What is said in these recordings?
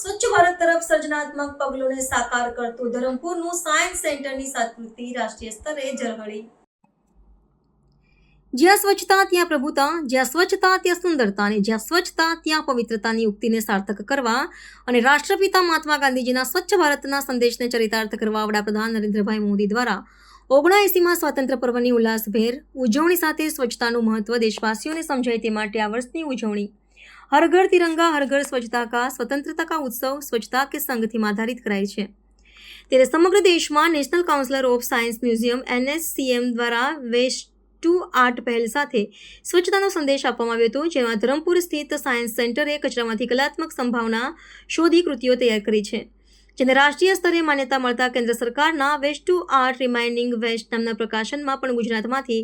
સ્વચ્છ ભારત તરફ સર્જનાત્મક પગલોને સાકાર કરતું ધરમપુરનું સાયન્સ સેન્ટરની સંસ્કૃતિ રાષ્ટ્રીય સ્તરે ઝળહળી. જ્યાં સ્વચ્છતા, ત્યાં પ્રભુતા, જ્યાં સ્વચ્છતા, ત્યાં સુંદરતા અને જ્યાં સ્વચ્છતા, ત્યાં પવિત્રતાની ઉક્તિને સાર્થક કરવા અને રાષ્ટ્રપિતા મહાત્મા ગાંધીજીના સ્વચ્છ ભારતના સંદેશને ચરિતાર્થ કરવા વડાપ્રધાન નરેન્દ્રભાઈ મોદી દ્વારા ઓગણએંસીમાં સ્વાતંત્ર્ય પર્વની ઉલ્લાસભેર ઉજવણી સાથે સ્વચ્છતાનું મહત્વ દેશવાસીઓને સમજાય તે માટે આ વર્ષની ઉજવણી હર ઘર તિરંગા, હર ઘર સ્વચ્છતા કા, સ્વતંત્રતા કા ઉત્સવ સ્વચ્છતા કે સંઘથી આધારિત કરાય છે. ત્યારે સમગ્ર દેશમાં national councillor of science museum NSCM દ્વારા વેસ્ટ ટુ આર્ટ પહેલ સાથે સ્વચ્છતાનો સંદેશ આપવામાં આવ્યો હતો, જેમાં ધરમપુર સ્થિત સાયન્સ સેન્ટરે કચરામાંથી કલાત્મક સંભાવના શોધી કૃતિઓ તૈયાર કરી છે. જેને રાષ્ટ્રીય સ્તરે માન્યતા મળતા કેન્દ્ર સરકારના waste to art reminding waste નામના પ્રકાશનમાં પણ ગુજરાતમાંથી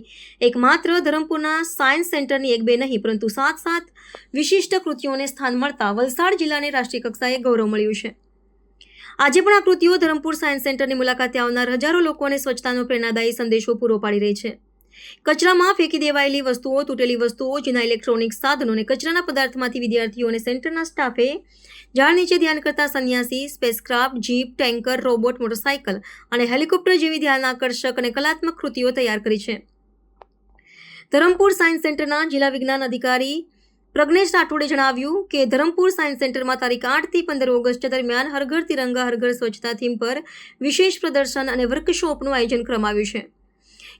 એકમાત્ર ધરમપુરના સાયન્સ સેન્ટરની એક બે નહીં, પરંતુ સાત સાત વિશિષ્ટ કૃતિઓને સ્થાન મળતા વલસાડ જિલ્લાને રાષ્ટ્રીય કક્ષાએ ગૌરવ મળ્યું છે. આજે પણ આ કૃતિઓ ધરમપુર સાયન્સ સેન્ટરની મુલાકાતે આવનાર હજારો લોકોને સ્વચ્છતાનો પ્રેરણાદાયી સંદેશો પૂરો પાડી રહી છે. કચરામાં ફેંકી દેવાયેલી વસ્તુઓ, તૂટેલી વસ્તુઓ, જૂના ઇલેક્ટ્રોનિક સાધનો અને કચરાના પદાર્થમાંથી વિદ્યાર્થીઓ અને સેન્ટરના સ્ટાફે ઝાડ નીચે ધ્યાન કરતા સંન્યાસી, spacecraft, jeep, tanker, robot, motorcycle અને હેલિકોપ્ટર જેવી ધ્યાન આકર્ષક અને કલાત્મક કૃતિઓ તૈયાર કરી છે. ધરમપુર સાયન્સ સેન્ટરના જિલ્લા વિજ્ઞાન અધિકારી પ્રજ્ઞેશ રાઠોડે જણાવ્યું કે ધરમપુર સાયન્સ સેન્ટરમાં તારીખ આઠથી પંદર ઓગસ્ટ દરમિયાન હરઘર તિરંગા હરઘર સ્વચ્છતા થીમ પર વિશેષ પ્રદર્શન અને વર્કશોપનું આયોજન કરવામાં આવ્યું છે.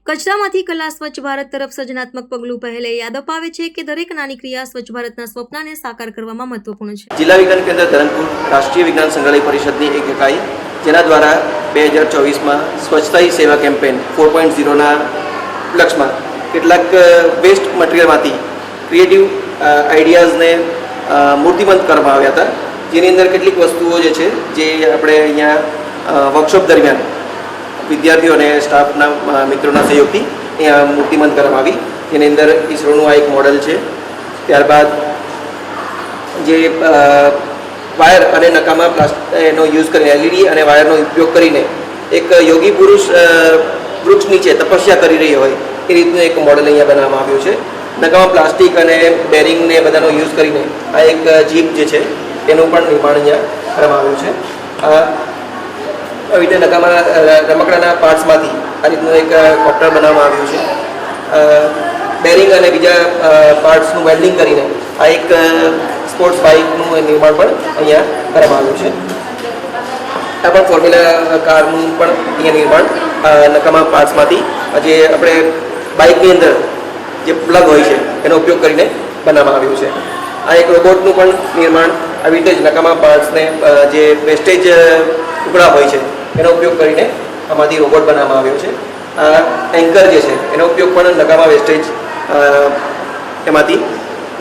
કચરામાંથી કલા સ્વચ્છ ભારત તરફ સર્જનાત્મક પગલું પહેલે યાદ અપાવે છે કે દરેક નાની ક્રિયા સ્વચ્છ ભારતના સ્વપ્નને સાકાર કરવામાં મહત્વપૂર્ણ છે. જિલ્લા વિજ્ઞાન કેન્દ્ર ધરમપુર રાષ્ટ્રીય વિજ્ઞાન સંગ્રહાલય પરિષદની એક ઇકાઈ જેના દ્વારા બે હજાર ચોવીસમાં સ્વચ્છતા સેવા કેમ્પેન ફોર પોઈન્ટ ઝીરોના લક્ષમાં કેટલાક વેસ્ટ મટીરિયલમાંથી ક્રિએટિવ આઈડિયાઝને મૂર્તિમંત કરવામાં આવ્યા હતા. જેની અંદર કેટલીક વસ્તુઓ જે છે, જે આપણે અહીંયા વર્કશોપ દરમિયાન વિદ્યાર્થીઓ અને સ્ટાફના મિત્રોના સહયોગથી અહીંયા મૂર્તિમંત કરવામાં આવી. તેની અંદર ઈસરોનું આ એક મોડલ છે. ત્યારબાદ જે વાયર અને નકામા પ્લાસ્ટ, એનો યુઝ કરીને, એલઈડી અને વાયરનો ઉપયોગ કરીને એક યોગી પુરુષ વૃક્ષ નીચે તપસ્યા કરી રહ્યો હોય, એ રીતનું એક મોડલ અહીંયા બનાવવામાં આવ્યું છે. નકામા પ્લાસ્ટિક અને બેરિંગને બધાનો યુઝ કરીને આ એક જીપ જે છે, એનું પણ નિર્માણ અહીંયા કરવામાં આવ્યું છે. આવી રીતે નકામા રમકડાના પાર્ટ્સમાંથી આ રીતનું એક કોપ્ટર બનાવવામાં આવ્યું છે. બેરિંગ અને બીજા પાર્ટ્સનું વેલ્ડિંગ કરીને આ એક સ્પોર્ટ્સ બાઇકનું નિર્માણ પણ અહીંયા કરવામાં આવ્યું છે. આ પણ ફોર્મ્યુલા કારનું પણ અહીંયા નિર્માણ નકામા પાર્ટ્સમાંથી જે આપણે બાઇકની અંદર જે પ્લગ હોય છે, એનો ઉપયોગ કરીને બનાવવામાં આવ્યું છે. આ એક રોબોટનું પણ નિર્માણ આવી રીતે જ નકામા પાર્ટ્સને જે વેસ્ટેજ ટુકડા હોય છે એનો ઉપયોગ કરીને આમાંથી રોબોટ બનાવવામાં આવ્યો છે. આ એન્કર જે છે, એનો ઉપયોગ પણ નકામા વેસ્ટેજ એમાંથી,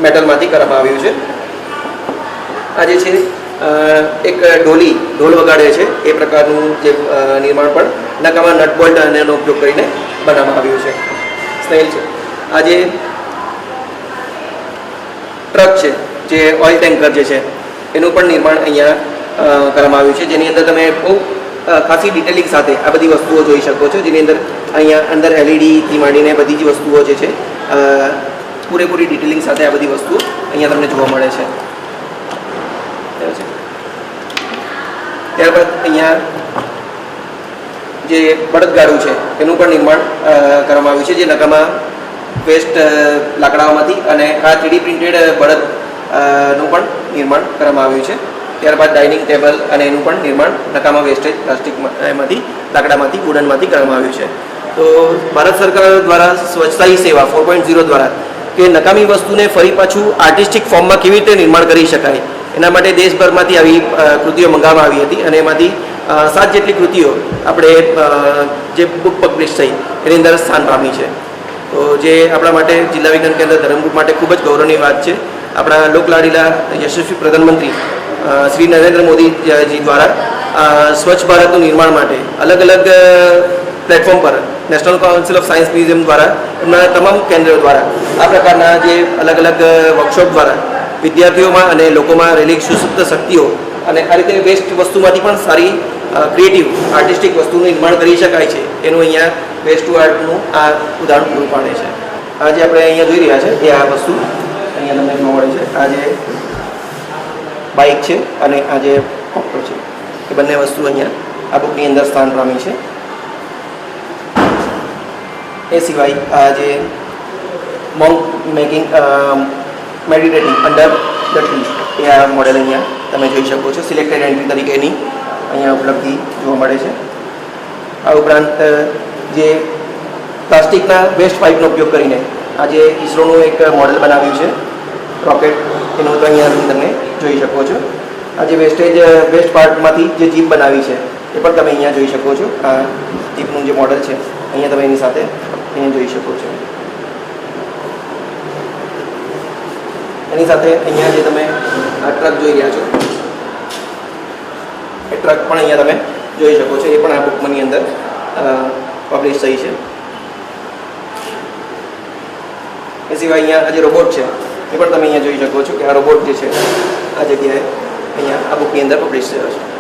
મેટલમાંથી કરવામાં આવ્યું છે. આ જે છે એક ઢોલી ઢોલ વગાડે છે, એ પ્રકારનું જે નિર્માણ પણ નકામા નટ બોલ્ટ અને એનો ઉપયોગ કરીને બનાવવામાં આવ્યું છે. સ્નેલ છે. આ જે ટ્રક છે, જે ઓઇલ ટેન્કર જે છે, એનું પણ નિર્માણ અહીંયા કરવામાં આવ્યું છે. જેની અંદર તમે બહુ ખાસી ડિટેલિંગ સાથે આ બધી વસ્તુઓ જોઈ શકો છો, જેની અંદર અહીંયા અંદર એલઈડીથી માંડીને બધી જ વસ્તુઓ જે છે પૂરેપૂરી ડિટેલિંગ સાથે આ બધી વસ્તુઓ અહીંયા તમને જોવા મળે છે. ત્યારબાદ અહીંયા જે બળદગાડું છે, એનું પણ નિર્માણ કરવામાં આવ્યું છે, જે નકામા વેસ્ટ લાકડાઓમાંથી અને આ થ્રીડી પ્રિન્ટેડ બળદનું પણ નિર્માણ કરવામાં આવ્યું છે ત્યારબાદ ડાઇનિંગ ટેબલ અને એનું પણ નિર્માણ નકામા વેસ્ટેજ પ્લાસ્ટિક એમાંથી, લાકડામાંથી વુડનમાંથી કરવામાં આવ્યું છે. તો ભારત સરકાર દ્વારા સ્વચ્છતા સેવા, ફોર પોઈન્ટ ઝીરો દ્વારા, કે નકામી વસ્તુને ફરી પાછું આર્ટિસ્ટિક ફોર્મમાં કેવી રીતે નિર્માણ કરી શકાય, એના માટે દેશભરમાંથી આવી કૃતિઓ મંગાવવામાં આવી હતી અને એમાંથી સાત જેટલી કૃતિઓ આપણે જે બુક પબ્લિશ થઈ, એની અંદર સ્થાન પામી છે. તો જે આપણા માટે જિલ્લા વિજ્ઞાન કેન્દ્ર ધરમપુર માટે ખૂબ જ ગૌરવની વાત છે. આપણા લોકલાડીલા યશસ્વી પ્રધાનમંત્રી શ્રી નરેન્દ્ર મોદીજી દ્વારા સ્વચ્છ ભારતનું નિર્માણ માટે અલગ અલગ પ્લેટફોર્મ પર national council of science museum દ્વારા એમના તમામ કેન્દ્રો દ્વારા આ પ્રકારના જે અલગ અલગ વર્કશોપ દ્વારા વિદ્યાર્થીઓમાં અને લોકોમાં રહેલી સુસુપ્ત શક્તિઓ અને આ રીતે વેસ્ટ વસ્તુમાંથી પણ સારી ક્રિએટિવ, આર્ટિસ્ટિક વસ્તુનું નિર્માણ કરી શકાય છે, એનું અહીંયા વેસ્ટ ટુ આર્ટનું આ ઉદાહરણ પૂરું પાડે છે. આ જે આપણે અહીંયા જોઈ રહ્યા છે એ આ વસ્તુ અહીંયા તમને મળે છે. આ જે બાઇક છે અને આ જે ઓક્ટો છે, એ બંને વસ્તુ અહીંયા આ બુકની અંદર સ્થાન પામી છે. એ સિવાય આ જે મોંગ making meditating under the tree એ આ મોડેલ અહીંયા તમે જોઈ શકો છો. સિલેક્ટેડ એન્ટ્રી તરીકેની અહીંયા ઉપલબ્ધિ જોવા મળે છે. આ ઉપરાંત જે પ્લાસ્ટિકના વેસ્ટ પાઇપનો ઉપયોગ કરીને આજે ઇસરોનું એક મોડેલ બનાવ્યું છે રોકેટ એનું તો અહીંયા તમે જોઈ શકો છો. આ જે વેસ્ટેજ વેસ્ટ પાર્ટમાંથી જે જીપ બનાવી છે, એ પણ તમે અહીંયા જોઈ શકો છો. આ જીપનું જે મોડલ છે, અહીંયા તમે એની સાથે અહીંયા જોઈ શકો છો. એની સાથે અહીંયા જે તમે આ ટ્રક જોઈ રહ્યા છો, એ ટ્રક પણ અહીંયા તમે જોઈ શકો છો. એ પણ આ બુકમાંની અંદર પબ્લિશ થઈ છે. એ સિવાય અહીંયા આ જે રોબોટ છે, એ પણ તમે અહીંયા જોઈ શકો છો કે આ રોબોટ જે છે આ જગ્યાએ અહીંયા આ બુકની અંદર પબ્લિશ થયો છે.